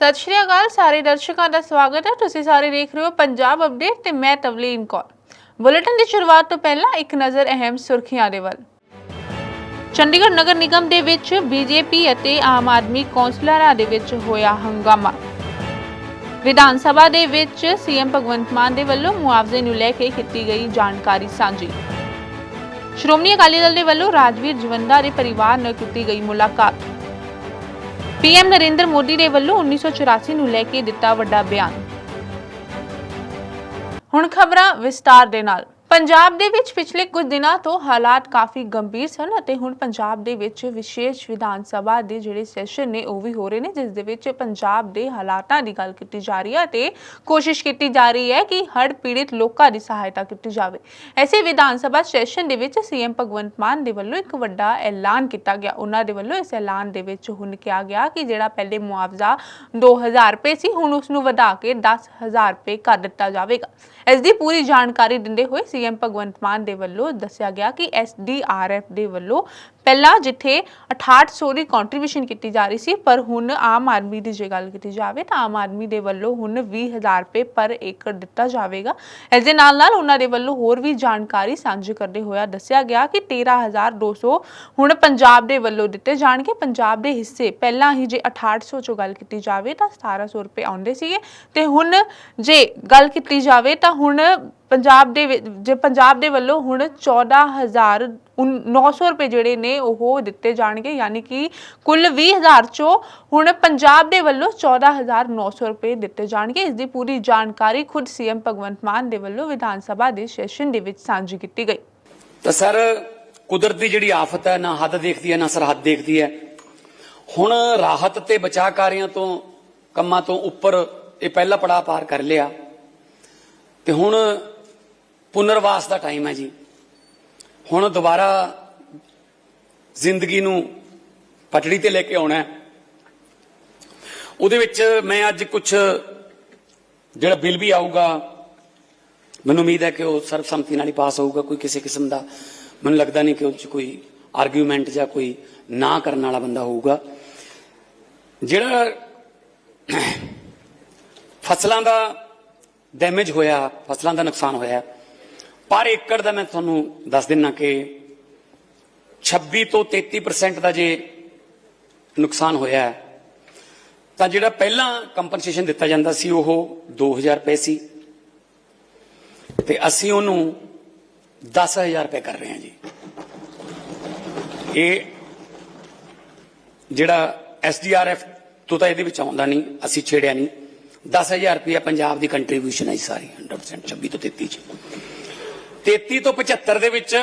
ਸਤਿ ਸ਼੍ਰੀ ਅਕਾਲ, ਸਾਰੇ ਦਰਸ਼ਕਾਂ ਦਾ ਸਵਾਗਤ ਹੈ। ਤੁਸੀਂ ਸਾਰੇ ਦੇਖ ਰਹੇ ਹੋ ਪੰਜਾਬ ਅਪਡੇਟ ਤੇ ਮੈਂ ਤਵਲੀਨ ਕੌਰ। ਬੁਲੇਟਿਨ ਦੀ ਸ਼ੁਰੂਆਤ ਤੋਂ ਪਹਿਲਾਂ ਇੱਕ ਨਜ਼ਰ ਅਹਿਮ ਸੁਰਖੀਆਂ ਦੇ ਵੱਲ। ਚੰਡੀਗੜ੍ਹ ਨਗਰ ਨਿਗਮ ਦੇ ਵਿੱਚ ਬੀਜੇਪੀ ਅਤੇ ਆਮ ਆਦਮੀ ਕੌਂਸਲਰਾਂ ਦੇ ਵਿੱਚ ਹੋਇਆ ਹੰਗਾਮਾ। ਵਿਧਾਨ ਸਭਾ ਦੇ ਵਿੱਚ ਸੀਐਮ ਭਗਵੰਤ ਮਾਨ ਦੇ ਵੱਲੋਂ ਮੁਆਵਜ਼ੇ ਨੂੰ ਲੈ ਕੇ ਕੀਤੀ ਗਈ ਜਾਣਕਾਰੀ ਸਾਂਝੀ। ਸ਼੍ਰੋਮਣੀ ਅਕਾਲੀ ਦਲ ਦੇ ਵੱਲੋਂ ਰਾਜਵੀਰ ਜਵੰਦਾ ਦੇ ਪਰਿਵਾਰ ਨਾਲ ਕੀਤੀ ਗਈ ਮੁਲਾਕਾਤ। ਪੀਐਮ ਨਰਿੰਦਰ ਮੋਦੀ ਦੇ ਵੱਲੋਂ 1984 ਨੂੰ ਲੈ ਕੇ ਦਿੱਤਾ ਵੱਡਾ ਬਿਆਨ। ਹੁਣ ਖਬਰਾਂ ਵਿਸਤਾਰ ਦੇ ਨਾਲ। ਪੰਜਾਬ ਦੇ ਵਿੱਚ ਪਿਛਲੇ ਕੁਝ ਦਿਨਾਂ ਤੋਂ ਹਾਲਾਤ ਕਾਫੀ ਗੰਭੀਰ ਸਨ ਅਤੇ ਹੁਣ ਪੰਜਾਬ ਦੇ ਵਿੱਚ ਵਿਸ਼ੇਸ਼ ਵਿਧਾਨ ਸਭਾ ਦੇ ਜਿਹੜੇ ਸੈਸ਼ਨ ਨੇ ਉਹ ਵੀ ਹੋ ਰਹੇ ਨੇ, ਜਿਸ ਦੇ ਵਿੱਚ ਪੰਜਾਬ ਦੇ ਹਾਲਾਤਾਂ ਦੀ ਗੱਲ ਕੀਤੀ ਜਾ ਰਹੀ ਹੈ ਤੇ ਕੋਸ਼ਿਸ਼ ਕੀਤੀ ਜਾ ਰਹੀ ਹੈ ਕਿ ਹੜ੍ਹ ਪੀੜਿਤ ਲੋਕਾਂ ਦੀ ਸਹਾਇਤਾ ਕੀਤੀ ਜਾਵੇ। ਐਸੇ ਵਿਧਾਨ ਸਭਾ ਸੈਸ਼ਨ ਦੇ ਵਿੱਚ ਸੀਐਮ ਭਗਵੰਤ ਮਾਨ ਦੇ ਵੱਲੋਂ ਇੱਕ ਵੱਡਾ ਐਲਾਨ ਕੀਤਾ ਗਿਆ। ਉਹਨਾਂ ਦੇ ਵੱਲੋਂ ਇਸ ਐਲਾਨ ਦੇ ਵਿੱਚ ਹੁਣ ਕਿਹਾ ਗਿਆ ਕਿ ਜਿਹੜਾ ਪਹਿਲੇ ਮੁਆਵਜ਼ਾ 2000 ਰੁਪਏ ਸੀ, ਹੁਣ ਉਸ ਨੂੰ ਵਧਾ ਕੇ 10000 ਰੁਪਏ ਕਰ ਦਿੱਤਾ ਜਾਵੇਗਾ। ਇਸ ਦੀ ਪੂਰੀ ਜਾਣਕਾਰੀ ਦਿੰਦੇ ਹੋਏ ਸੀਐਮ ਭਗਵੰਤ ਮਾਨ ਦੇ ਵੱਲੋਂ ਦੱਸਿਆ ਗਿਆ ਕਿ ਐਸਡੀਆਰਐਫ ਦੇ ਵੱਲੋਂ ਪਹਿਲਾਂ ਜਿੱਥੇ 6800 ਦੀ ਕੰਟਰੀਬਿਊਸ਼ਨ ਕੀਤੀ ਜਾ ਰਹੀ ਸੀ, ਪਰ ਹੁਣ ਆਮ ਆਦਮੀ ਦੀ ਜੇ ਗੱਲ ਕੀਤੀ ਜਾਵੇ ਤਾਂ ਆਮ ਆਦਮੀ ਦੇ ਵੱਲੋਂ ਹੁਣ 20000 ਰੁਪਏ ਪਰ ਏਕੜ ਦਿੱਤਾ ਜਾਵੇਗਾ। ਇਸ ਦੇ ਨਾਲ ਨਾਲ ਉਹਨਾਂ ਦੇ ਵੱਲੋਂ ਹੋਰ ਵੀ ਜਾਣਕਾਰੀ ਸਾਂਝੀ ਕਰਦੇ ਹੋਇਆ ਦੱਸਿਆ ਗਿਆ ਕਿ 13200 ਹੁਣ ਪੰਜਾਬ ਦੇ ਵੱਲੋਂ ਦਿੱਤੇ ਜਾਣਗੇ। ਪੰਜਾਬ ਦੇ ਹਿੱਸੇ ਪਹਿਲਾਂ ਹੀ ਜੇ 6800 ਚੋਂ ਗੱਲ ਕੀਤੀ ਜਾਵੇ ਤਾਂ 1700 ਰੁਪਏ ਆਉਂਦੇ ਸੀਗੇ। ਤੇ ਹੁਣ ਜੇ ਗੱਲ ਕੀਤੀ ਜਾਵੇ ਤਾਂ ਹੁਣ ਪੰਜਾਬ ਦੇ ਜੇ ਪੰਜਾਬ ਦੇ ਵੱਲੋਂ ਹੁਣ 14000 900 ਰੁਪਏ ਜਿਹੜੇ ਨੇ ਉਹ ਦਿੱਤੇ ਜਾਣਗੇ, ਯਾਨੀ ਕਿ ਕੁੱਲ 20000 ਚੋਂ ਹੁਣ ਪੰਜਾਬ ਦੇ ਵੱਲੋਂ 14900 ਰੁਪਏ ਦਿੱਤੇ ਜਾਣਗੇ। ਇਸ ਦੀ ਪੂਰੀ ਜਾਣਕਾਰੀ ਖੁਦ ਸੀਐਮ ਭਗਵੰਤ ਮਾਨ ਦੇ ਵੱਲੋਂ ਵਿਧਾਨ ਸਭਾ ਦੇ ਸੈਸ਼ਨ ਦੇ ਵਿੱਚ ਸਾਂਝੀ ਕੀਤੀ ਗਈ। ਤਾਂ ਸਰ, ਕੁਦਰਤ ਦੀ ਜਿਹੜੀ ਆਫਤ ਹੈ, ਨਾ ਹੱਦ ਦੇਖਦੀ ਹੈ, ਨਾ ਸਰਹੱਦ ਦੇਖਦੀ ਹੈ। ਹੁਣ ਰਾਹਤ ਤੇ ਬਚਾਅ ਕਾਰਿਆਂ ਤੋਂ, ਕੰਮਾਂ ਤੋਂ ਉੱਪਰ ਇਹ ਪਹਿਲਾ ਪੜਾਅ ਪਾਰ ਕਰ ਲਿਆ। ਤੇ ਹੁਣ ਪੁਨਰਵਾਸ ਦਾ ਟਾਈਮ ਹੈ ਜੀ। ਹੁਣ ਦੁਬਾਰਾ ਜ਼ਿੰਦਗੀ ਨੂੰ ਪਟੜੀ ਤੇ ਲੈ ਕੇ ਆਉਣਾ ਉਹਦੇ ਵਿੱਚ ਮੈਂ ਅੱਜ ਕੁਝ ਜਿਹੜਾ ਬਿੱਲ ਵੀ ਆਊਗਾ, ਮੈਨੂੰ ਉਮੀਦ ਹੈ ਕਿ ਉਹ ਸਰਬਸੰਮਤੀ ਨਾਲ ਹੀ ਪਾਸ ਹੋਊਗਾ। ਕੋਈ ਕਿਸੇ ਕਿਸਮ ਦਾ ਮੈਨੂੰ ਲੱਗਦਾ ਨਹੀਂ ਕਿ ਉਹ 'ਚ ਕੋਈ ਆਰਗੂਮੈਂਟ ਜਾਂ ਕੋਈ ਨਾ ਕਰਨ ਵਾਲਾ ਬੰਦਾ ਹੋਊਗਾ। ਜਿਹੜਾ ਫਸਲਾਂ ਦਾ ਡੈਮੇਜ ਹੋਇਆ, ਫਸਲਾਂ ਦਾ ਨੁਕਸਾਨ ਹੋਇਆ ਪਰ ਏਕੜ ਦਾ ਮੈਂ ਤੁਹਾਨੂੰ ਦੱਸ ਦਿੰਨਾ ਕਿ 26 ਤੋਂ 33% ਦਾ ਜੇ ਨੁਕਸਾਨ ਹੋਇਆ ਹੈ, ਤਾਂ ਜਿਹੜਾ ਪਹਿਲਾਂ ਕੰਪਨਸੇਸ਼ਨ ਦਿੱਤਾ ਜਾਂਦਾ ਸੀ ਉਹ 2000 ਰੁਪਏ ਸੀ। ਤੇ ਅਸੀਂ ਉਹਨੂੰ 10000 ਰੁਪਏ ਕਰ ਰਹੇ ਹਾਂ ਜੀ। ਇਹ ਜਿਹੜਾ ਐਸਡੀਆਰਐਫ ਤੋਂ ਤਾਂ ਇਹਦੇ ਵਿੱਚ ਆਉਂਦਾ ਨਹੀਂ ਅਸੀਂ ਛੇੜਿਆ ਨਹੀਂ। 10000 ਰੁਪਏ ਪੰਜਾਬ ਦੀ ਕੰਟਰੀਬਿਊਸ਼ਨ ਹੈ ਜੀ ਸਾਰੀ 100% 26 ਤੋਂ 33 ਚ। 33 ਤੋਂ 75 ਦੇ ਵਿੱਚ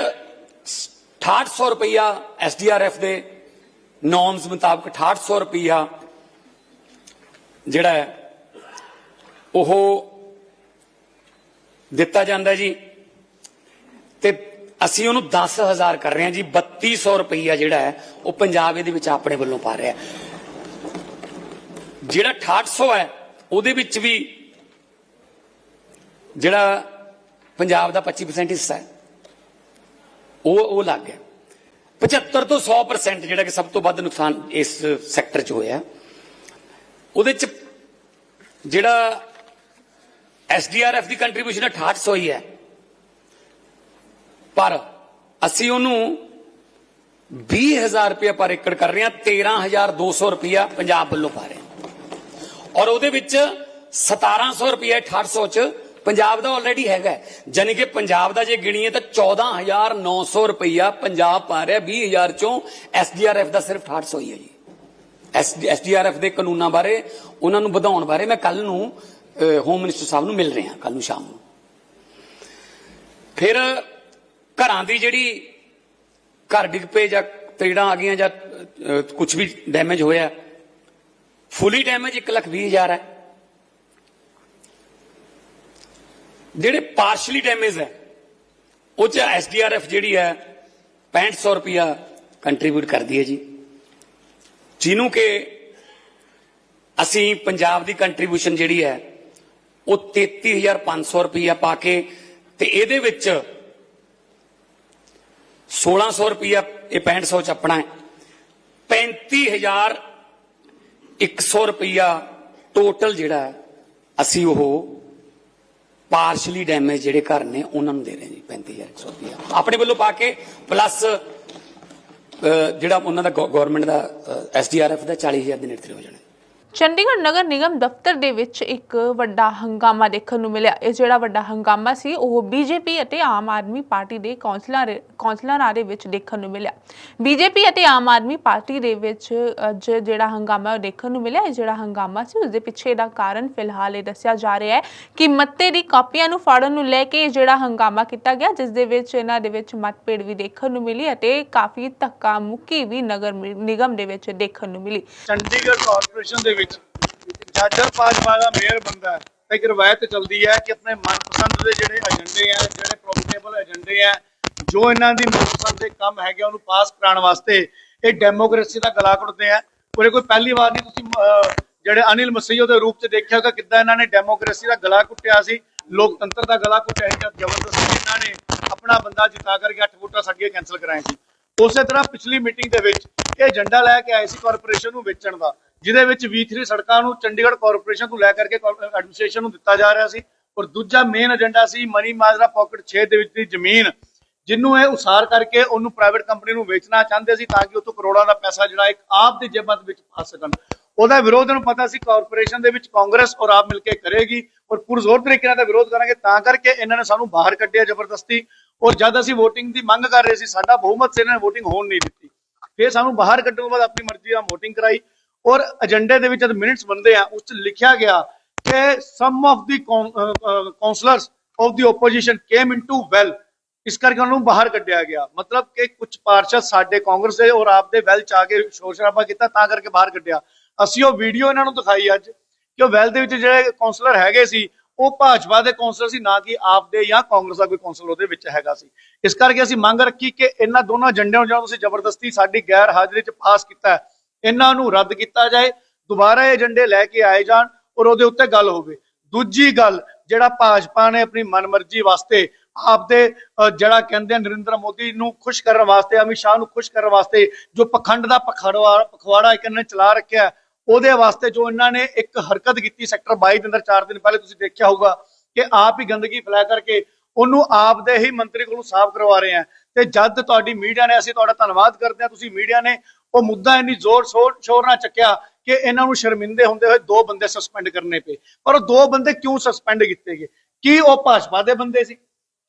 6800 ਰੁਪਇਆ ਐਸਡੀਆਰਐਫ ਦੇ ਨੋਰਮਸ ਮੁਤਾਬਕ 6800 ਰੁਪਇਆ ਜਿਹੜਾ ਹੈ, ਉਹ ਦਿੱਤਾ ਜਾਂਦਾ ਜੀ। ਤੇ ਅਸੀਂ ਉਹਨੂੰ 10000 ਕਰ ਰਹੇ ਹਾਂ ਜੀ 3200 ਰੁਪਈਆ ਜਿਹੜਾ ਹੈ, ਉਹ ਪੰਜਾਬ ਇਹਦੇ ਵਿੱਚ ਆਪਣੇ ਵੱਲੋਂ ਪਾ ਰਿਹਾ ਜਿਹੜਾ 6800 ਹੈ, ਉਹਦੇ ਵਿੱਚ ਵੀ ਜਿਹੜਾ ਪੰਜਾਬ ਦਾ 25% ਹਿੱਸਾ ਹੈ। ਉਹ ਉਹ ਲੱਗ ਗਿਆ 75 ਤੋਂ 100% ਜਿਹੜਾ ਕਿ ਸਭ ਤੋਂ ਵੱਧ ਨੁਕਸਾਨ ਇਸ ਸੈਕਟਰ 'ਚ ਹੋਇਆ। ਉਹਦੇ 'ਚ ਜਿਹੜਾ ਐਸਡੀਆਰਐਫ ਦੀ ਕੰਟਰੀਬਿਊਸ਼ਨ 6800 ਹੀ ਹੈ। ਪਰ ਅਸੀਂ ਉਹਨੂੰ 20000 ਰੁਪਏ ਪਰ ਏਕੜ ਕਰ ਰਹੇ ਹਾਂ 13200 ਰੁਪਇਆ ਪੰਜਾਬ ਵੱਲੋਂ ਪਾ ਰਹੇ ਹਾਂ। ਔਰ ਉਹਦੇ ਵਿੱਚ 1700 ਰੁਪਏ 6800 ਚ ਪੰਜਾਬ ਦਾ ਆਲਰੇਡੀ ਹੈਗਾ ਜਾਨੀ ਕਿ ਪੰਜਾਬ ਦਾ ਜੇ ਗਿਣੀਏ ਤਾਂ 14900 ਰੁਪਇਆ ਪੰਜਾਬ ਪਾ ਰਿਹਾ 20000 ਚੋਂ ਐਸਡੀਆਰਐਫ ਦਾ ਸਿਰਫ 6800 ਹੀ ਹੈ ਜੀ। ਐਸਡੀਆਰਐਫ ਦੇ ਕਾਨੂੰਨਾਂ ਬਾਰੇ, ਉਹਨਾਂ ਨੂੰ ਵਧਾਉਣ ਬਾਰੇ ਮੈਂ ਕੱਲ ਨੂੰ ਹੋਮ ਮਿਨਿਸਟਰ ਸਾਹਿਬ ਨੂੰ ਮਿਲ ਰਿਹਾ ਕੱਲ ਨੂੰ ਸ਼ਾਮ ਨੂੰ। ਫਿਰ ਘਰਾਂ ਦੀ ਜਿਹੜੀ ਘਰ ਡਿੱਗ ਪਏ ਜਾਂ ਤੇੜਾਂ ਆ ਗਈਆਂ ਜਾਂ ਕੁਝ ਵੀ ਡੈਮੇਜ ਹੋਇਆ ਫੁੱਲੀ ਡੈਮੇਜ 1 ਲੱਖ 20 ਹਜ਼ਾਰ ਹੈ। ਜਿਹੜੇ ਪਾਰਸ਼ਲੀ ਡੈਮੇਜ ਹੈ, ਉਹ ਚ ਐਸਡੀਆਰਐਫ ਜਿਹੜੀ ਹੈ 6500 ਰੁਪਿਆ ਕੰਟਰੀਬਿਊਟ ਕਰਦੀ ਹੈ ਜੀ। ਜਿਹਨੂੰ ਕਿ ਅਸੀਂ ਪੰਜਾਬ ਦੀ ਕੰਟਰੀਬਿਊਸ਼ਨ ਜਿਹੜੀ ਹੈ, ਉਹ 33500 ਰੁਪਿਆ ਪਾ ਕੇ ਤੇ ਇਹਦੇ ਵਿੱਚ 1600 ਰੁਪਿਆ ਇਹ 6500 ਚ ਆਪਣਾ ਹੈ। 35100 ਰੁਪਿਆ ਟੋਟਲ ਜਿਹੜਾ ਅਸੀਂ ਉਹ ਪਾਰਸ਼ਲੀ ਡੈਮੇਜ ਜਿਹੜੇ ਘਰ ਨੇ, ਉਹਨਾਂ ਨੂੰ ਦੇ ਰਹੇ ਜੀ 35100 ਰੁਪਇਆ ਆਪਣੇ ਵੱਲੋਂ ਪਾ ਕੇ ਪਲੱਸ ਜਿਹੜਾ ਉਹਨਾਂ ਦਾ ਗਵਰਨਮੈਂਟ ਦਾ ਐਸਡੀਆਰਐਫ ਦਾ 40000 ਦੇ ਨੇੜੇ ਹੋ ਜਾਣਾ। ਚੰਡੀਗੜ੍ਹ ਨਗਰ ਨਿਗਮ ਦਫ਼ਤਰ ਦੇ ਵਿੱਚ ਇੱਕ ਵੱਡਾ ਹੰਗਾਮਾ ਦੇਖਣ ਨੂੰ ਮਿਲਿਆ। ਇਹ ਜਿਹੜਾ ਵੱਡਾ ਹੰਗਾਮਾ ਸੀ, ਉਹ ਬੀਜੇਪੀ ਅਤੇ ਆਮ ਆਦਮੀ ਪਾਰਟੀ ਦੇ ਕੌਂਸਲਰ, ਕੌਂਸਲਰਾਂ ਦੇ ਵਿੱਚ ਦੇਖਣ ਨੂੰ ਮਿਲਿਆ। ਬੀਜੇਪੀ ਅਤੇ ਆਮ ਆਦਮੀ ਪਾਰਟੀ ਦੇ ਵਿੱਚ ਅੱਜ ਜਿਹੜਾ ਹੰਗਾਮਾ ਉਹ ਦੇਖਣ ਨੂੰ ਮਿਲਿਆ। ਇਹ ਜਿਹੜਾ ਹੰਗਾਮਾ ਸੀ ਉਸ ਦੇ ਪਿੱਛੇ ਦਾ ਕਾਰਨ ਫਿਲਹਾਲ ਇਹ ਦੱਸਿਆ ਜਾ ਰਿਹਾ ਹੈ ਕਿ ਮੱਤੇ ਦੀ ਕਾਪੀਆਂ ਨੂੰ ਫਾੜਨ ਨੂੰ ਲੈ ਕੇ ਇਹ ਜਿਹੜਾ ਹੰਗਾਮਾ ਕੀਤਾ ਗਿਆ, ਜਿਸ ਦੇ ਵਿੱਚ ਇਹਨਾਂ ਦੇ ਵਿੱਚ ਮਤਭੇੜ ਵੀ ਦੇਖਣ ਨੂੰ ਮਿਲੀ ਅਤੇ ਕਾਫੀ ਧੱਕਾ ਮੁੱਕੀ ਵੀ ਨਗਰ ਨਿਗਮ ਦੇ ਵਿੱਚ ਦੇਖਣ ਨੂੰ ਮਿਲੀ। ਚੰਡੀਗੜ੍ਹ ਕਾਰਪੋਰੇਸ਼ਨ ਦੇ ਵਿੱਚ ਜਾਜਰ ਭਾਜਪਾ ਦਾ ਮੇਅਰ ਬੰਦਾ ਹੈ ਇੱਕ ਰਵਾਇਤ ਚੱਲਦੀ ਹੈ ਕਿ ਆਪਣੇ ਮਨਪਸੰਦ ਦੇ ਜਿਹੜੇ ਏਜੰਡੇ ਆ ਜਿਹੜੇ ਪ੍ਰੋਫਿਟੇਬਲ ਏਜੰਡੇ ਆ ਜੋ ਇਹਨਾਂ ਦੀ ਮਨਪਸੰਦ ਦੇ ਕੰਮ ਹੈਗੇ ਉਹਨੂੰ ਪਾਸ ਕਰਾਉਣ ਵਾਸਤੇ ਇਹ ਡੈਮੋਕ੍ਰੇਸੀ ਦਾ ਗਲਾ ਘੁੱਟਦੇ ਆ। ਉਹਦੇ ਕੋਈ ਪਹਿਲੀ ਵਾਰ ਨਹੀਂ ਤੁਸੀਂ ਜਿਹੜੇ ਅਨਿਲ ਮਸੀਹੋ ਦੇ ਰੂਪ ਚ ਦੇਖਿਆ ਹੋਗਾ ਕਿੱਦਾਂ ਇਹਨਾਂ ਨੇ ਡੈਮੋਕ੍ਰੇਸੀ ਦਾ ਗਲਾ ਘੁੱਟਿਆ ਸੀ, ਲੋਕਤੰਤਰ ਦਾ ਗਲਾ ਘੁੱਟਿਆ ਸੀ, ਜਦ ਜ਼ਬਰਦਸਤੀ ਇਹਨਾਂ ਨੇ ਆਪਣਾ ਬੰਦਾ ਜਿਤਾ ਕਰਕੇ 8 ਵੋਟਾਂ ਸਾਡੀਆਂ ਕੈਨਸਲ ਕਰਾਏ ਸੀ। ਉਸੇ ਤਰ੍ਹਾਂ ਪਿਛਲੀ ਮੀਟਿੰਗ ਦੇ ਵਿੱਚ ਇਹ ਏਜੰਡਾ ਲੈ ਕੇ ਆਏ ਸੀ ਕਾਰਪੋਰੇਸ਼ਨ ਨੂੰ ਵੇਚਣ ਦਾ। ਜਿਹਦੇ ਵਿੱਚ V3 ਸੜਕਾਂ ਨੂੰ ਚੰਡੀਗੜ੍ਹ ਕਾਰਪੋਰੇਸ਼ਨ ਤੋਂ ਲੈ ਕਰਕੇ ਐਡਮਿਨਿਸਟ੍ਰੇਸ਼ਨ ਨੂੰ ਦਿੱਤਾ ਜਾ ਰਿਹਾ ਸੀ ਔਰ ਦੂਜਾ ਮੇਨ ਏਜੰਡਾ ਸੀ ਮਨੀ ਮਾਜਰਾ ਪਾਕਟ 6 ਦੇ ਵਿੱਚ ਦੀ ਜ਼ਮੀਨ, ਜਿਹਨੂੰ ਇਹ ਉਸਾਰ ਕਰਕੇ ਉਹਨੂੰ ਪ੍ਰਾਈਵੇਟ ਕੰਪਨੀ ਨੂੰ ਵੇਚਣਾ ਚਾਹੁੰਦੇ ਸੀ ਤਾਂ ਕਿ ਉਤੋਂ ਕਰੋੜਾਂ ਦਾ ਪੈਸਾ ਜਿਹੜਾ ਇੱਕ ਆਪ ਦੀ ਜੇਬਾਂ ਦੇ ਵਿੱਚ ਪਾ ਸਕਣ। ਉਹਦਾ ਵਿਰੋਧ ਨੂੰ ਪਤਾ ਸੀ ਕਾਰਪੋਰੇਸ਼ਨ ਦੇ ਵਿੱਚ ਕਾਂਗਰਸ ਔਰ ਆਪ ਮਿਲ ਕੇ ਕਰੇਗੀ ਔਰ ਪੁਰਜ਼ੋਰ ਤਰੀਕੇ ਨਾਲ ਵਿਰੋਧ ਕਰਾਂਗੇ ਤਾਂ ਕਰਕੇ ਇਹਨਾਂ ਨੇ ਸਾਨੂੰ ਬਾਹਰ ਕੱਢਿਆ ਜ਼ਬਰਦਸਤੀ ਔਰ ਜਦ ਅਸੀਂ ਵੋਟਿੰਗ ਦੀ ਮੰਗ ਕਰ ਰਹੇ ਸੀ ਸਾਡਾ ਬਹੁਮਤ ਸੀ, ਇਹਨਾਂ ਨੇ ਵੋਟਿੰਗ ਹੋਣ ਨਹੀਂ ਦਿੱਤੀ। ਫਿਰ ਸਾਨੂੰ ਬਾਹਰ ਕੱਢਣ ਤੋਂ ਬਾਅਦ ਆਪਣੀ ਮਰਜ਼ੀ ਨਾਲ ਵੋਟਿੰਗ ਕਰਾਈ। ਔਰ ਏਜੰਡੇ ਦੇ ਵਿੱਚ ਜਦ ਮਿੰਟਸ ਬੰਦੇ ਆ ਉਸ ਚ ਲਿਖਿਆ ਗਿਆ ਕਿ some of the councillors of the opposition came into well ਇਸ ਕਰਕੇ ਉਹਨਾਂ ਬਾਹਰ ਕੱਢਿਆ ਗਿਆ। ਮਤਲਬ ਕਿ ਕੁਝ ਪਾਰਸ਼ਦ ਸਾਡੇ ਕਾਂਗਰਸ ਦੇ ਔਰ ਆਪ ਵੈਲ ਚ ਆ ਕੇ ਸ਼ੋਰ ਸ਼ਰਾਬਾ ਕੀਤਾ ਤਾਂ ਕਰਕੇ ਬਾਹਰ ਕੱਢਿਆ। ਅਸੀਂ ਉਹ ਵੀਡੀਓ ਇਹਨਾਂ ਨੂੰ ਦਿਖਾਈ ਅੱਜ ਕਿ ਉਹ ਵੈਲ ਦੇ ਵਿੱਚ ਜਿਹੜੇ ਕਾਉਂਸਲਰ ਹੈਗੇ ਸੀ ਉਹ ਭਾਜਪਾ ਦੇ ਕਾਉਂਸਲਰ ਸੀ ਨਾ ਕਿ ਆਪ ਦੇ ਜਾਂ ਕਾਂਗਰਸ ਦਾ ਕੋਈ ਕਾਉਂਸਲਰ ਉਹਦੇ ਵਿੱਚ ਹੈਗਾ ਸੀ। ਇਸ ਕਰਕੇ ਅਸੀਂ ਮੰਗ ਰੱਖੀ ਕਿ ਇਹਨਾਂ ਦੋਨਾਂ ਏਜੰਡਿਆਂ ਨੂੰ ਜਿਹੜਾ ਤੁਸੀਂ ਜ਼ਬਰਦਸਤੀ ਸਾਡੀ ਗੈਰ ਹਾਜ਼ਰੀ 'ਚ ਪਾਸ ਕੀਤਾ ਹੈ, ਇਹਨਾਂ ਨੂੰ ਰੱਦ ਕੀਤਾ ਜਾਏ, ਦੁਬਾਰਾ ਇਹ ਏਜੰਡੇ ਲੈ ਕੇ ਆਏ ਜਾਣ ਔਰ ਉਹਦੇ ਉੱਤੇ ਗੱਲ ਹੋਵੇ। ਦੂਜੀ ਗੱਲ, ਜਿਹੜਾ ਭਾਜਪਾ ਨੇ ਆਪਣੀ ਮਨਮਰਜ਼ੀ ਵਾਸਤੇ ਆਪਦੇ ਜਿਹੜਾ ਕਹਿੰਦੇ ਆ ਨਰਿੰਦਰ ਮੋਦੀ ਨੂੰ ਖੁਸ਼ ਕਰਨ ਵਾਸਤੇ, ਅਮਿਤ ਸ਼ਾਹ ਨੂੰ ਖੁਸ਼ ਕਰਨ ਵਾਸਤੇ ਜੋ ਪਖੰਡ ਦਾ ਪਖੜਵਾ, ਪਖਵਾੜਾ ਇੱਕ ਇਹਨਾਂ ਨੇ ਚਲਾ ਰੱਖਿਆ ਉਹਦੇ ਵਾਸਤੇ ਜੋ ਇਹਨਾਂ ਨੇ ਇੱਕ ਹਰਕਤ ਕੀਤੀ ਸੈਕਟਰ 22 ਦੇ ਅੰਦਰ 4 ਦਿਨ ਪਹਿਲੇ, ਤੁਸੀਂ ਦੇਖਿਆ ਹੋਊਗਾ ਕਿ ਆਪ ਹੀ ਗੰਦਗੀ ਫੈਲਾ ਕਰਕੇ ਉਹਨੂੰ ਆਪ ਦੇ ਹੀ ਮੰਤਰੀ ਕੋਲੋਂ ਸਾਫ਼ ਕਰਵਾ ਰਹੇ ਆ। ਤੇ ਜਦ ਤੁਹਾਡੀ ਮੀਡੀਆ ਨੇ, ਅਸੀਂ ਤੁਹਾਡਾ ਧੰਨਵਾਦ ਕਰਦੇ ਹਾਂ ਤੁਸੀਂ ਮੀਡੀਆ ਨੇ ਉਹ ਮੁੱਦਾ ਇੰਨੀ ਜ਼ੋਰ ਸ਼ੋਰ ਸ਼ੋਰ ਨਾਲ ਚੱਕਿਆ ਕਿ ਇਹਨਾਂ ਨੂੰ ਸ਼ਰਮਿੰਦੇ ਹੁੰਦੇ ਹੋਏ ਦੋ ਬੰਦੇ ਸਸਪੈਂਡ ਕਰਨੇ ਪਏ। ਪਰ ਉਹ ਦੋ ਬੰਦੇ ਕਿਉਂ ਸਸਪੈਂਡ ਕੀਤੇ ਗਏ? ਕੀ ਉਹ ਭਾਜਪਾ ਦੇ ਬੰਦੇ ਸੀ?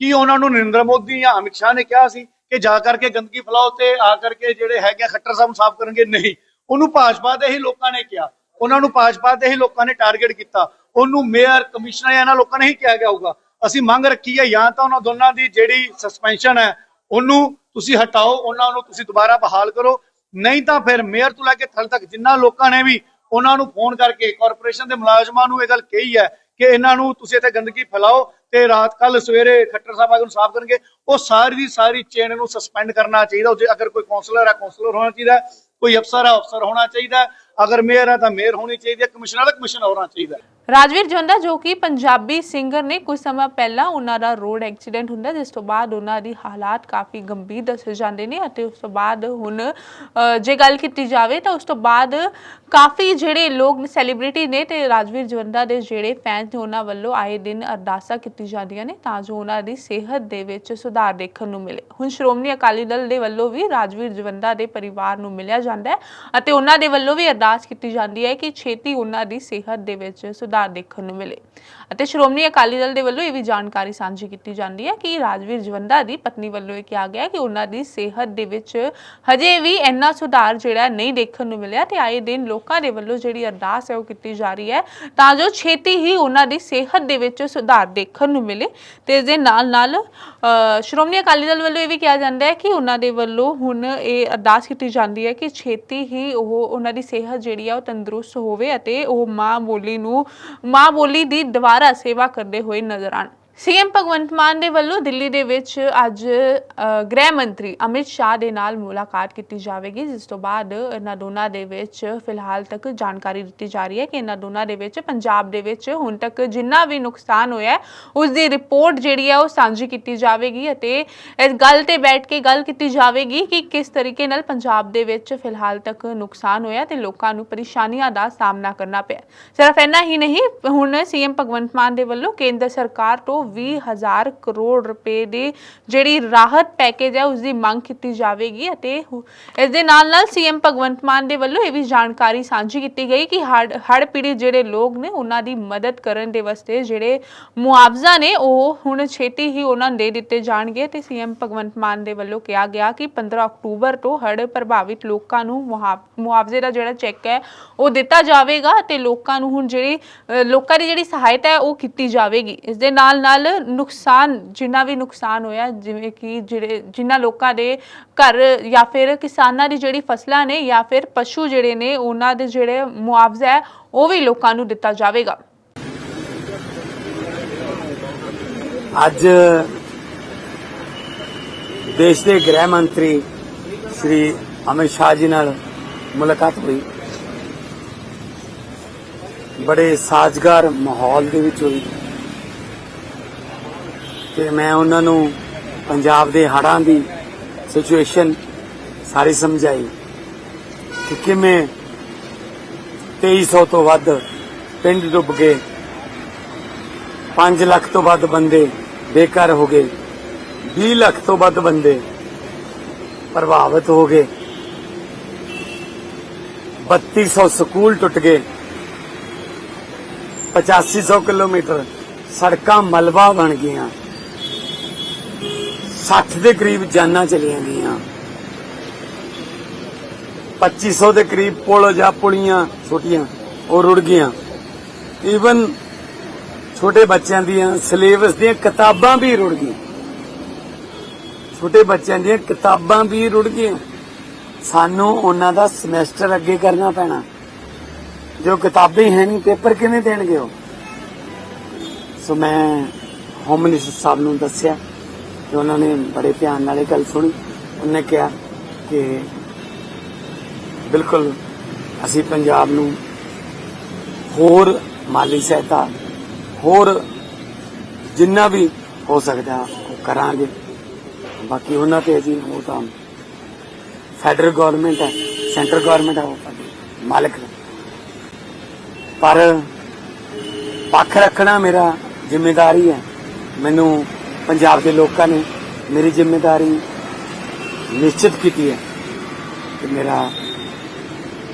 ਕੀ ਉਹਨਾਂ ਨੂੰ ਨਰਿੰਦਰ ਮੋਦੀ ਜਾਂ ਅਮਿਤ ਸ਼ਾਹ ਨੇ ਕਿਹਾ ਸੀ ਕਿ ਜਾ ਕਰਕੇ ਗੰਦਗੀ ਫੈਲਾਓ ਤੇ ਆ ਕਰਕੇ ਜਿਹੜੇ ਹੈਗੇ ਆ ਖੱਟਰ ਸਾਹਿਬ ਨੂੰ ਸਾਫ਼ ਕਰਨਗੇ? ਨਹੀਂ। ਉਹਨੂੰ ਭਾਜਪਾ ਦੇ ਹੀ ਲੋਕਾਂ ਨੇ ਕਿਹਾ। ਉਹਨਾਂ ਨੂੰ ਭਾਜਪਾ ਦੇ ਹੀ ਲੋਕਾਂ ਨੇ ਟਾਰਗੇਟ ਕੀਤਾ। ਉਹਨੂੰ ਮੇਅਰ ਕਮਿਸ਼ਨਰ ਇਹਨਾਂ ਲੋਕਾਂ ਨੇ ਹੀ ਕਿਹਾ ਗਿਆ ਹੋਊਗਾ। ਅਸੀਂ ਮੰਗ ਰੱਖੀ ਹੈ ਜਾਂ ਤਾਂ ਉਹਨਾਂ ਦੋਨਾਂ ਦੀ ਜਿਹੜੀ ਸਸਪੈਂਸ਼ਨ ਹੈ, ਉਹਨੂੰ ਤੁਸੀਂ ਹਟਾਓ, ਉਹਨਾਂ ਨੂੰ ਤੁਸੀਂ ਦੁਬਾਰਾ ਬਹਾਲ ਕਰੋ। ਨਹੀਂ ਤਾਂ ਫਿਰ ਮੇਅਰ ਤੋਂ ਲੈ ਕੇ ਥੱਲੇ ਤੱਕ ਜਿੰਨਾ ਲੋਕਾਂ ਨੇ ਵੀ ਉਹਨਾਂ ਨੂੰ ਫੋਨ ਕਰਕੇ ਕਾਰਪੋਰੇਸ਼ਨ ਦੇ ਮੁਲਾਜ਼ਮਾਂ ਨੂੰ ਇਹ ਗੱਲ ਕਹੀ ਹੈ ਕਿ ਇਹਨਾਂ ਨੂੰ ਤੁਸੀਂ ਇੱਥੇ ਗੰਦਗੀ ਫੈਲਾਓ ਤੇ ਰਾਤ ਕੱਲ ਸਵੇਰੇ ਖੱਟਰ ਸਾਹਿਬ ਆ ਨੂੰ ਸਾਫ਼ ਕਰਨਗੇ। ਉਹ ਸਾਰੀ ਦੀ ਸਾਰੀ ਚੇਨ ਨੂੰ ਸਸਪੈਂਡ ਕਰਨਾ ਚਾਹੀਦਾ। ਜੇ ਅਗਰ ਕੋਈ ਕਾਉਂਸਲਰ ਹੈ ਕਾਉਂਸਲਰ ਹੋਣਾ ਚਾਹੀਦਾ, ਕੋਈ ਅਫਸਰ ਹੈ ਅਫਸਰ ਹੋਣਾ ਚਾਹੀਦਾ। ਅਗਰ ਮੇਅਰ ਹੈ ਤਾਂ ਮੇਅਰ ਹੋਣੀ ਚਾਹੀਦੀ ਹੈ ਕਮਿਸ਼ਨਰ ਹੈ ਕਮਿਸ਼ਨਰ ਹੋਣਾ ਚਾਹੀਦਾ ਰਾਜਵੀਰ ਜਵੰਦਾ ਜੋ ਕਿ ਪੰਜਾਬੀ ਸਿੰਗਰ ਨੇ ਕੁਝ ਸਮਾਂ ਪਹਿਲਾਂ ਉਹਨਾਂ ਦਾ ਰੋਡ ਐਕਸੀਡੈਂਟ ਹੁੰਦਾ ਜਿਸ ਤੋਂ ਬਾਅਦ ਉਹਨਾਂ ਦੀ ਹਾਲਾਤ ਕਾਫੀ ਗੰਭੀਰ ਦੱਸੇ ਜਾਂਦੇ ਨੇ ਅਤੇ ਉਸ ਤੋਂ ਬਾਅਦ ਹੁਣ ਅ, ਜੇ ਗੱਲ ਕੀਤੀ ਜਾਵੇ ਤਾਂ ਉਸ ਤੋਂ ਬਾਅਦ ਕਾਫੀ ਜਿਹੜੇ ਲੋਕ ਸੈਲੀਬ੍ਰਿਟੀ ਨੇ ਤੇ ਰਾਜਵੀਰ ਜਵੰਦਾ ਦੇ ਜਿਹੜੇ ਫੈਨਸ ਨੇ ਉਹਨਾਂ ਵੱਲੋਂ ਆਏ ਦਿਨ ਅਰਦਾਸਾਂ ਕੀਤੀ ਜਾਂਦੀਆਂ ਨੇ ਤਾਂ ਜੋ ਉਹਨਾਂ ਦੀ ਸਿਹਤ ਦੇ ਵਿੱਚ ਸੁਧਾਰ ਦੇਖਣ ਨੂੰ ਮਿਲੇ। ਹੁਣ ਸ਼੍ਰੋਮਣੀ ਅਕਾਲੀ ਦਲ ਦੇ ਵੱਲੋਂ ਵੀ ਰਾਜਵੀਰ ਜਵੰਦਾ ਦੇ ਪਰਿਵਾਰ ਨੂੰ ਮਿਲਿਆ ਜਾਂਦਾ ਹੈ ਅਤੇ ਉਹਨਾਂ ਦੇ ਵੱਲੋਂ ਵੀ ਅਰਦਾਸ ਕੀਤੀ ਜਾਂਦੀ ਹੈ ਕਿ ਛੇਤੀ ਉਹਨਾਂ ਦੀ ਸਿਹਤ ਦੇ ਵਿੱਚ ਸੁਧਾਰ ਦੇਖਣ ਨੂੰ ਮਿਲੇ। ਅਤੇ ਸ਼੍ਰੋਮਣੀ ਅਕਾਲੀ ਦਲ ਦੇ ਵੱਲੋਂ ਇਹ ਵੀ ਜਾਣਕਾਰੀ ਸਾਂਝੀ ਕੀਤੀ ਜਾਂਦੀ ਹੈ ਕਿ ਰਾਜਵੀਰ ਜਵੰਦਾ ਦੀ ਪਤਨੀ ਵੱਲੋਂ ਇਹ ਕਿਹਾ ਗਿਆ ਕਿ ਉਹਨਾਂ ਦੀ ਸਿਹਤ ਦੇ ਵਿੱਚ ਹਜੇ ਵੀ ਇੰਨਾ ਸੁਧਾਰ ਜਿਹੜਾ ਨਹੀਂ ਦੇਖਣ ਨੂੰ ਮਿਲਿਆ ਤੇ ਆਏ ਦਿਨ ਲੋਕਾਂ ਦੇ ਵੱਲੋਂ ਜਿਹੜੀ ਅਰਦਾਸ ਹੈ ਉਹ ਕੀਤੀ ਜਾ ਰਹੀ ਹੈ ਤਾਂ ਜੋ ਛੇਤੀ ਹੀ ਉਹਨਾਂ ਦੀ ਸਿਹਤ ਦੇ ਵਿੱਚ ਸੁਧਾਰ ਦੇਖਣ ਨੂੰ ਮਿਲੇ। ਤੇ ਇਸ ਦੇ ਨਾਲ ਨਾਲ ਅ, ਸ਼੍ਰੋਮਣੀ ਅਕਾਲੀ ਦਲ ਵੱਲੋਂ ਇਹ ਵੀ ਕਿਹਾ ਜਾਂਦਾ ਹੈ ਕਿ ਉਹਨਾਂ ਦੇ ਵੱਲੋਂ ਹੁਣ ਇਹ ਅਰਦਾਸ ਕੀਤੀ ਜਾਂਦੀ ਹੈ ਕਿ ਛੇਤੀ ਹੀ ਉਹ ਉਹਨਾਂ ਦੀ ਸਿਹਤ ਜਿਹੜੀ ਆ ਉਹ ਤੰਦਰੁਸਤ ਹੋਵੇ ਅਤੇ ਉਹ ਮਾਂ ਬੋਲੀ ਨੂੰ, ਮਾਂ ਬੋਲੀ ਦੀ ਦੁਬਾਰਾ ਸੇਵਾ ਕਰਦੇ ਹੋਏ ਨਜ਼ਰ ਆਣ ਸੀਐਮ ਭਗਵੰਤ ਮਾਨ ਦੇ ਵੱਲੋਂ ਦਿੱਲੀ ਦੇ ਵਿੱਚ ਅੱਜ ਗ੍ਰਹਿ ਮੰਤਰੀ ਅਮਿਤ ਸ਼ਾਹ ਦੇ ਨਾਲ ਮੁਲਾਕਾਤ ਕੀਤੀ ਜਾਵੇਗੀ ਜਿਸ ਤੋਂ ਬਾਅਦ ਇਹਨਾਂ ਦੋਨਾਂ ਦੇ ਵਿੱਚ ਫਿਲਹਾਲ ਤੱਕ ਜਾਣਕਾਰੀ ਦਿੱਤੀ ਜਾ ਰਹੀ ਹੈ ਕਿ ਇਹਨਾਂ ਦੋਨਾਂ ਦੇ ਵਿੱਚ ਪੰਜਾਬ ਦੇ ਵਿੱਚ ਹੁਣ ਤੱਕ ਜਿੰਨਾ ਵੀ ਨੁਕਸਾਨ ਹੋਇਆ ਹੈ, ਉਸ ਦੀ ਰਿਪੋਰਟ ਜਿਹੜੀ ਹੈ ਉਹ ਸਾਂਝੀ ਕੀਤੀ ਜਾਵੇਗੀ ਅਤੇ ਇਸ ਗੱਲ ਤੇ ਬੈਠ ਕੇ ਗੱਲ ਕੀਤੀ ਜਾਵੇਗੀ ਕਿ ਕਿਸ ਤਰੀਕੇ ਨਾਲ ਪੰਜਾਬ ਦੇ ਵਿੱਚ ਫਿਲਹਾਲ ਤੱਕ ਨੁਕਸਾਨ ਹੋਇਆ ਤੇ ਲੋਕਾਂ ਨੂੰ ਪਰੇਸ਼ਾਨੀਆਂ ਦਾ ਸਾਹਮਣਾ ਕਰਨਾ ਪਿਆ। ਸਿਰਫ ਇੰਨਾ ਹੀ ਨਹੀਂ ਹੁਣ ਸੀਐਮ ਭਗਵੰਤ ਮਾਨ ਦੇ ਵੱਲੋਂ ਕੇਂਦਰ ਸਰਕਾਰ ਤੋਂ 20000 ਕਰੋੜ ਰੁਪਏ ਦੀ ਜਿਹੜੀ ਰਾਹਤ ਪੈਕੇਜ ਹੈ ਉਸ ਦੀ ਮੰਗ ਕੀਤੀ ਜਾਵੇਗੀ ਅਤੇ ਹੁ- ਇਸ ਦੇ ਨਾਲ ਨਾਲ ਸੀਐਮ ਭਗਵੰਤ ਮਾਨ ਦੇ ਵੱਲੋਂ ਇਹ ਵੀ ਜਾਣਕਾਰੀ ਸਾਂਝੀ ਕੀਤੀ ਗਈ ਕਿ ਹੜ ਹੜ ਪੀੜਿਤ ਜਿਹੜੇ ਲੋਕ ਨੇ, ਉਹਨਾਂ ਦੀ ਮਦਦ ਕਰਨ ਦੇ ਵਾਸਤੇ ਜਿਹੜੇ ਮੁਆਵਜ਼ਾ ਨੇ, ਉਹ ਹੁਣ ਛੇਤੀ ਹੀ ਉਹਨਾਂ ਨੂੰ ਦੇ ਦਿੱਤੇ ਜਾਣਗੇ ਤੇ ਸੀਐਮ ਭਗਵੰਤ ਮਾਨ ਦੇ ਵੱਲੋਂ ਕਿਹਾ ਗਿਆ ਕਿ 15 ਅਕਤੂਬਰ ਤੋਂ ਹੜ ਪ੍ਰਭਾਵਿਤ ਲੋਕਾਂ ਨੂੰ ਮੁਹਾ- ਮੁਆਵਜ਼ੇ ਦਾ ਜਿਹੜਾ ਚੈੱਕ ਹੈ, ਉਹ ਦਿੱਤਾ ਜਾਵੇਗਾ ਤੇ ਲੋਕਾਂ ਨੂੰ ਹੁਣ ਜਿਹੜੀ ਲੋਕਾਂ ਦੀ ਜਿਹੜੀ ਸਹਾਇਤਾ ਹੈ, ਉਹ ਕੀਤੀ ਜਾਵੇਗੀ। ਇਸ ਦੇ ਨਾਲ ਨਾਲ ਨੁਕਸਾਨ, ਜਿੰਨਾ ਵੀ ਨੁਕਸਾਨ ਹੋਇਆ, ਜਿਵੇਂ ਕਿ ਜਿਹੜੇ ਜਿਨ੍ਹਾਂ ਲੋਕਾਂ ਦੇ ਘਰ ਜਾਂ ਫਿਰ ਕਿਸਾਨਾਂ ਦੀ ਜਿਹੜੀ ਫਸਲਾਂ ਨੇ ਜਾਂ ਫਿਰ ਪਸ਼ੂ ਜਿਹੜੇ ਨੇ, ਉਹਨਾਂ ਦੇ ਜਿਹੜੇ ਮੁਆਵਜ਼ਾ ਹੈ, ਉਹ ਵੀ ਲੋਕਾਂ ਨੂੰ ਦਿੱਤਾ ਜਾਵੇਗਾ। ਅੱਜ ਦੇਸ਼ ਦੇ ਗ੍ਰਹਿ ਮੰਤਰੀ ਸ਼੍ਰੀ ਅਮਿਤ ਸ਼ਾਹ ਜੀ ਨਾਲ ਮੁਲਾਕਾਤ ਹੋਈ। ਬੜੇ ਸਾਜ਼ਗਾਰ ਮਾਹੌਲ ਦੇ ਵਿੱਚ ਹੋਈ। ਤੇ ਮੈਂ ਉਹਨਾਂ ਨੂੰ ਪੰਜਾਬ ਦੇ ਹੜਾਂ ਦੀ ਸਿਚੁਏਸ਼ਨ ਸਾਰੀ ਸਮਝਾਈ ਕਿ ਕਿਵੇਂ 2300 ਤੋਂ ਵੱਧ ਪਿੰਡ ਡੁੱਬ ਗਏ 5 ਲੱਖ ਤੋਂ ਵੱਧ ਬੰਦੇ ਬੇਕਾਰ ਹੋ ਗਏ 20 ਲੱਖ ਤੋਂ ਵੱਧ ਬੰਦੇ ਪ੍ਰਭਾਵਿਤ ਹੋ ਗਏ 3200 ਸਕੂਲ ਟੁੱਟ ਗਏ 8500 ਕਿਲੋਮੀਟਰ ਸੜਕਾਂ ਮਲਬਾ ਬਣ ਗਈਆਂ। 60 ਦੇ ਕਰੀਬ ਜਾਨਾਂ ਚਲੀਆਂ ਗਈਆਂ। 2500 ਦੇ ਕਰੀਬ ਪੁਲ ਜਾਂ ਪੁਲੀਆਂ ਛੋਟੀਆਂ, ਉਹ ਰੁੜ ਗਈਆਂ। ਈਵਨ ਛੋਟੇ ਬੱਚਿਆਂ ਦੀਆਂ ਸਿਲੇਬਸ ਦੀਆਂ ਕਿਤਾਬਾਂ ਵੀ ਰੁੜ ਗਈਆਂ। ਛੋਟੇ ਬੱਚਿਆਂ ਦੀਆਂ ਕਿਤਾਬਾਂ ਵੀ ਰੁੜ ਗਈਆਂ। ਸਾਨੂੰ ਉਹਨਾਂ ਦਾ ਸਮੈਸਟਰ ਅੱਗੇ ਕਰਨਾ ਪੈਣਾ। ਜੋ ਕਿਤਾਬਾਂ ਹੈ ਨਹੀਂ, ਪੇਪਰ ਕਿਵੇਂ ਦੇਣਗੇ ਉਹ? ਸੋ ਮੈਂ ਹੋਮ ਮਿਨਿਸਟਰ ਸਾਹਿਬ ਨੂੰ ਦੱਸਿਆ। ਕਿ ਉਹਨਾਂ ਨੇ ਬੜੇ ਧਿਆਨ ਨਾਲ ਇਹ ਗੱਲ ਸੁਣੀ। ਉਹਨੇ ਕਿਹਾ ਕਿ ਬਿਲਕੁਲ ਅਸੀਂ ਪੰਜਾਬ ਨੂੰ ਹੋਰ ਮਾਲੀ ਸਹਾਇਤਾ, ਹੋਰ ਜਿੰਨਾ ਵੀ ਹੋ ਸਕਦਾ ਉਹ ਕਰਾਂਗੇ। ਬਾਕੀ ਉਹਨਾਂ ਤੇ ਅਸੀਂ ਉਹ ਤਾਂ ਫੈਡਰਲ ਗਵਰਨਮੈਂਟ ਹੈ ਸੈਂਟਰ ਗਵਰਨਮੈਂਟ ਹੈ, ਉਹ ਮਾਲਕ ਨੇ। ਪਰ ਪੱਖ ਰੱਖਣਾ ਮੇਰਾ ਜ਼ਿੰਮੇਵਾਰੀ ਹੈ। ਮੈਨੂੰ ਪੰਜਾਬ ਦੇ ਲੋਕਾਂ ਨੇ ਮੇਰੀ ਜ਼ਿੰਮੇਵਾਰੀ ਨਿਸ਼ਚਿਤ ਕੀਤੀ ਹੈ ਕਿ ਮੇਰਾ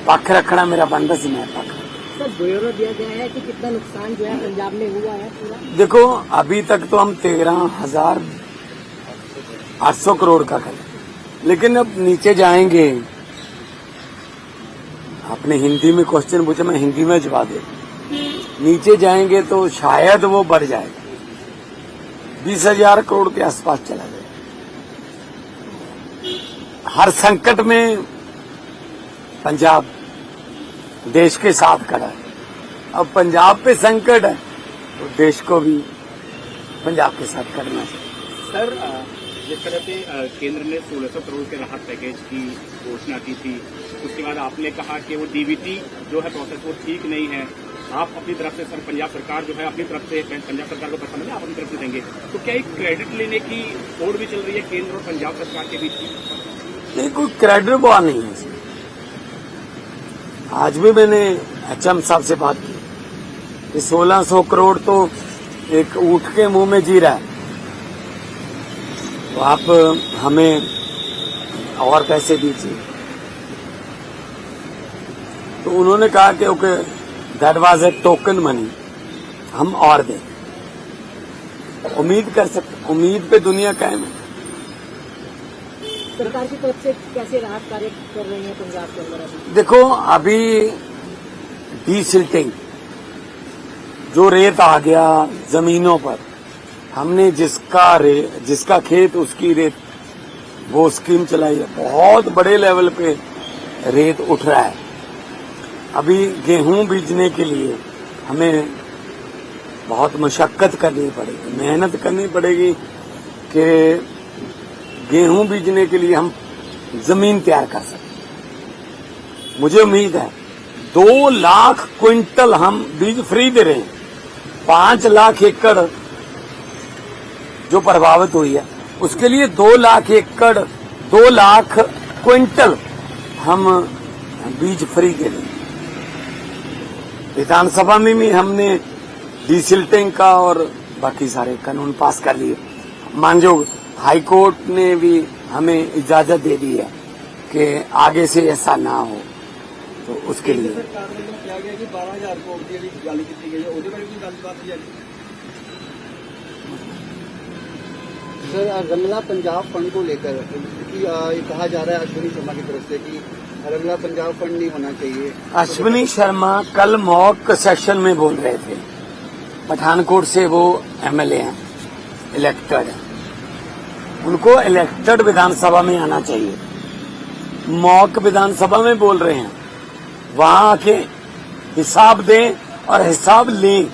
ਪੱਖ ਰੱਖਣਾ ਮੇਰਾ ਬਣਦਾ ਸੀ ਮੈਂ ਪੱਖ सर ब्यौरा दिया गया है कि कितना नुकसान जो है पंजाब में हुआ है पूरा देखो अभी तक तो हम तेरह हजार आठ सौ करोड़ का करें लेकिन अब नीचे जाएंगे आपने हिंदी में क्वेश्चन पूछा मैं हिंदी में जवाब दे नीचे जाएंगे तो शायद वो बढ़ जाएगा बीस हज़ार करोड़ के आसपास चला गया। हर संकट में पंजाब देश के साथ खड़ा है। अब पंजाब पे संकट है तो देश को भी पंजाब के साथ करना चाहिए सर जिस तरह से केंद्र ने 1600 करोड़ के राहत पैकेज की घोषणा की थी, उसके बाद आपने कहा कि वो डीबीटी जो है प्रोसेस वो ठीक नहीं है। आप अपनी तरफ़ से सर, पंजाब सरकार जो है, अपनी तरफ़ से पंजाब सरकार को पैसा मिले, आप अपनी तरफ़ से देंगे। तो क्या एक क्रेडिट लेने की होड़ भी चल रही है केंद्र और पंजाब सरकार के बीच? नहीं, कोई क्रेडिट वॉर नहीं है आज भी मैंने एचएम साहब से बात की। कि 1600 करोड़ तो एक ऊँट के मुँह में जी रहा है। तो आप, हमें और पैसे दीजिए। तो उन्होंने कहा कि okay that was a token money हम और दें। उम्मीद कर सकते उम्मीद पे दुनिया कायम है। सरकार की तरफ़ से कैसे राहत कार्य कर रही है पंजाब के अंदर अभी? देखो अभी डीसिल्टिंग जो रेत आ गया जमीनों पर हमने जिसका रे जिसका खेत उसकी रेत वो स्कीम चलाई है। बहुत बड़े लेवल पे रेत उठ रहा है। अभी गेहूँ बीजने के लिए हमें बहुत मशक्कत करनी पड़ेगी, मेहनत करनी पड़ेगी कि गेहूँ बीजने के लिए हम ज़मीन तैयार कर सकें। मुझे उम्मीद है दो लाख क्विंटल हम बीज फ्री दे रहे हैं। पाँच लाख एकड़ जो प्रभावित हुई है, उसके लिए दो लाख एकड़, दो लाख क्विंटल हम बीज फ्री दे रहे हैं विधानसभा में भी हमने डिसिल्टिंग का और बाकी सारे कानून पास कर लिए। मान जो हाईकोर्ट ने भी हमें इजाज़त दे दी है कि आगे से ऐसा ना हो तो उसके लिए। सर गमला पंजाब फंड को लेकर कहा जा रहा है अश्विनी शर्मा की तरफ़ से कि रमला पंजाब फंड नहीं होना चाहिए। अश्विनी शर्मा कल मॉक सेशन में बोल रहे थे। पठानकोट से वो एमएलए हैं इलेक्टेड हैं। उनको इलेक्टेड विधानसभा में आना चाहिए। मॉक विधानसभा में बोल रहे हैं। वहाँ आके हिसाब दें और हिसाब लें।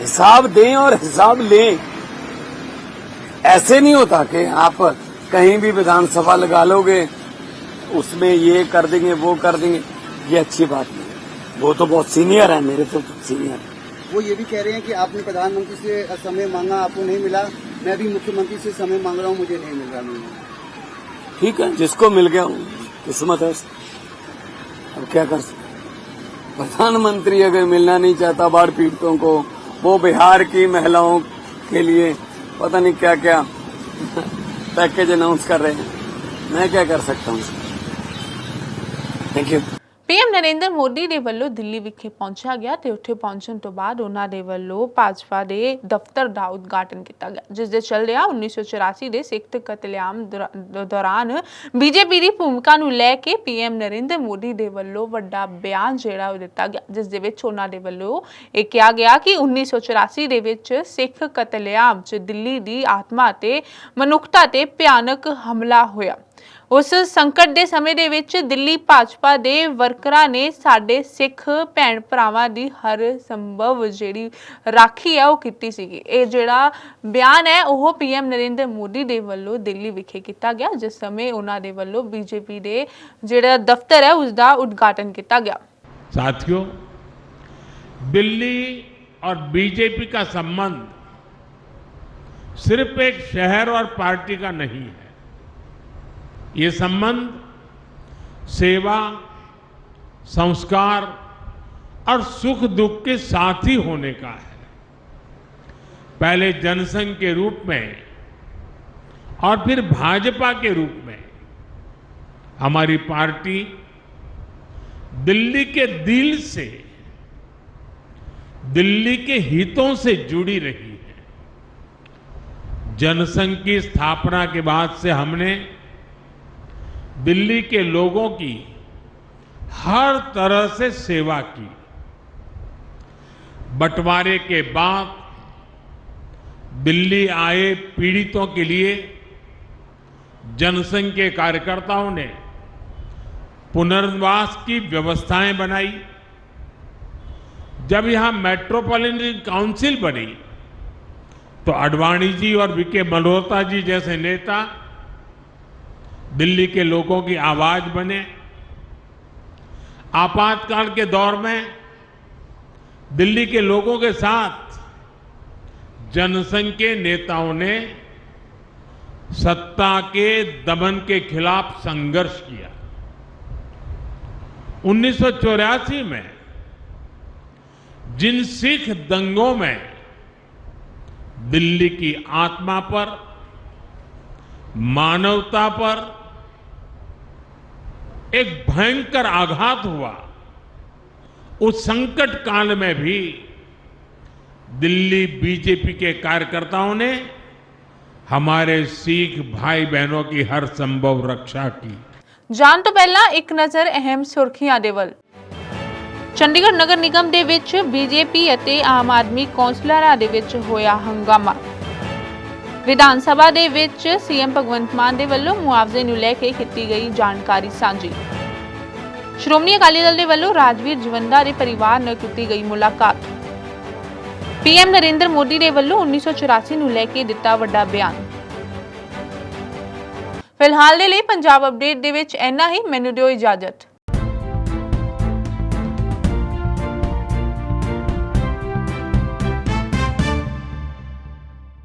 हिसाब दें और हिसाब लें। ऐसे नहीं होता कि आप कहीं भी विधानसभा लगा लोगे उसमें ये कर देंगे वो कर देंगे। ये अच्छी बात नहीं है। वो तो बहुत सीनियर है मेरे तो सीनियर है। वो ये भी कह रहे हैं कि आपने प्रधानमंत्री से समय मांगा आपको नहीं मिला। मैं भी मुख्यमंत्री से समय मांग रहा हूँ मुझे नहीं मिल रहा। ठीक है जिसको मिल गया वो किस्मत है अब क्या कर सकते प्रधानमंत्री अगर मिलना नहीं चाहता बाढ़ पीड़ितों को वो बिहार की महिलाओं के लिए पता नहीं क्या क्या पैकेज अनाउंस कर रहे हैं। मैं क्या कर सकता हूँ thank you PM Narinder Modi ਦੇ ਵੱਲੋਂ ਦਿੱਲੀ ਵਿਖੇ ਪਹੁੰਚਿਆ ਗਿਆ ਤੇ ਉੱਥੇ ਪਹੁੰਚਣ ਤੋਂ ਬਾਅਦ ਉਹਨਾਂ ਦੇ ਵੱਲੋਂ ਭਾਜਪਾ ਦੇ ਦਫ਼ਤਰ ਦਾ ਉਦਘਾਟਨ ਕੀਤਾ ਗਿਆ, ਜਿਸ ਦੇ ਚੱਲਦਿਆਂ 1984 ਦੇ ਸਿੱਖ ਕਤਲੇਆਮ ਦੌਰਾਨ ਬੀਜੇਪੀ ਦੀ ਭੂਮਿਕਾ ਨੂੰ ਲੈ ਕੇ ਪੀਐਮ ਨਰਿੰਦਰ ਮੋਦੀ ਦੇ ਵੱਲੋਂ ਵੱਡਾ ਬਿਆਨ ਜਿਹੜਾ ਉਹ ਦਿੱਤਾ ਗਿਆ, ਜਿਸ ਦੇ ਵਿੱਚ ਉਹਨਾਂ ਦੇ ਵੱਲੋਂ ਇਹ ਕਿਹਾ ਗਿਆ ਕਿ 1984 ਦੇ ਵਿੱਚ ਸਿੱਖ ਕਤਲੇਆਮ 'ਚ ਦਿੱਲੀ ਦੀ ਆਤਮਾ ਤੇ ਮਨੁੱਖਤਾ ਤੇ ਭਿਆਨਕ ਹਮਲਾ ਹੋਇਆ। ਉਸ ਸੰਕਟ ਦੇ ਸਮੇਂ ਦੇ ਵਿੱਚ ਦਿੱਲੀ ਭਾਜਪਾ ਦੇ ਵਰਕਰਾਂ ਨੇ ਸਾਡੇ ਸਿੱਖ ਭੈਣ ਭਰਾਵਾਂ ਦੀ ਹਰ ਸੰਭਵ ਜਿਹੜੀ ਰਾਖੀ ਹੈ ਉਹ ਕੀਤੀ ਸੀਗੀ ਇਹ ਜਿਹੜਾ ਬਿਆਨ ਹੈ ਉਹ ਪੀਐਮ ਨਰਿੰਦਰ ਮੋਦੀ ਦੇ ਵੱਲੋਂ ਦਿੱਲੀ ਵਿਖੇ ਕੀਤਾ ਗਿਆ ਜਿਸ ਸਮੇਂ ਉਹਨਾਂ ਦੇ ਵੱਲੋਂ ਬੀਜੇਪੀ ਦੇ ਜਿਹੜਾ ਦਫ਼ਤਰ ਹੈ ਉਸ ਦਾ ਉਦਘਾਟਨ ਕੀਤਾ ਗਿਆ साथियों दिल्ली और बीजेपी का संबंध सिर्फ एक शहर और पार्टी का नहीं है ये संबंध, सेवा, संस्कार और सुख दुख के साथ ही होने का है। पहले जनसंघ के रूप में और फिर भाजपा के रूप में हमारी पार्टी दिल्ली के दिल से, दिल्ली के हितों से जुड़ी रही है। जनसंघ की स्थापना के बाद से हमने दिल्ली के लोगों की हर तरह से सेवा की। बंटवारे के बाद दिल्ली आए पीड़ितों के लिए, जनसंघ के कार्यकर्ताओं ने पुनर्वास की व्यवस्थाएँ बनाई। जब यहाँ मेट्रोपॉलिटन काउंसिल बनी तो अडवाणी जी और वीके मल्होत्रा जी जैसे नेता दिल्ली के लोगों की आवाज़ बने। आपातकाल के दौर में दिल्ली के लोगों के साथ जनसंघ के नेताओं ने सत्ता के दमन के खिलाफ संघर्ष किया। 1984 में जिन सिख दंगों में दिल्ली की आत्मा पर, मानवता पर एक भयंकर आघात हुआ उस संकट काल में भी दिल्ली बीजेपी के कार्यकर्ताओं ने हमारे सिख भाई बहनों की हर संभव रक्षा की ਜਾਣ ਤੋਂ ਪਹਿਲਾਂ ਇੱਕ ਨਜ਼ਰ ਅਹਿਮ ਸੁਰਖੀਆਂ ਦੇ ਵੱਲ ਚੰਡੀਗੜ੍ਹ ਨਗਰ ਨਿਗਮ ਦੇ ਵਿੱਚ ਬੀਜੇਪੀ ਅਤੇ ਆਮ ਆਦਮੀ ਕੌਂਸਲਰਾਂ ਦੇ ਵਿੱਚ ਹੋਇਆ ਹੰਗਾਮਾ ਵਿਧਾਨ ਸਭਾ ਦੇ ਵਿੱਚ ਸੀਐਮ ਭਗਵੰਤ ਮਾਨ ਦੇ ਵੱਲੋਂ ਮੁਆਵਜ਼ੇ ਨੂੰ ਲੈ ਕੇ ਕੀਤੀ ਗਈ ਜਾਣਕਾਰੀ ਸਾਂਝੀ। ਸ਼੍ਰੋਮਣੀ ਅਕਾਲੀ ਦਲ ਦੇ ਵੱਲੋਂ ਰਾਜਵੀਰ ਜਵੰਦਾ ਦੇ ਪਰਿਵਾਰ ਨਾਲ ਕੀਤੀ ਗਈ ਮੁਲਾਕਾਤ। ਪੀਐਮ ਨਰਿੰਦਰ ਮੋਦੀ ਦੇ ਵੱਲੋਂ 1984 ਨੂੰ ਲੈ ਕੇ ਦਿੱਤਾ ਵੱਡਾ ਬਿਆਨ। ਫਿਲਹਾਲ ਦੇ ਲਈ ਪੰਜਾਬ ਅਪਡੇਟ ਦੇ ਵਿੱਚ ਇੰਨਾ ਹੀ। ਮੈਨੂੰ ਦਿਓ ਇਜਾਜ਼ਤ।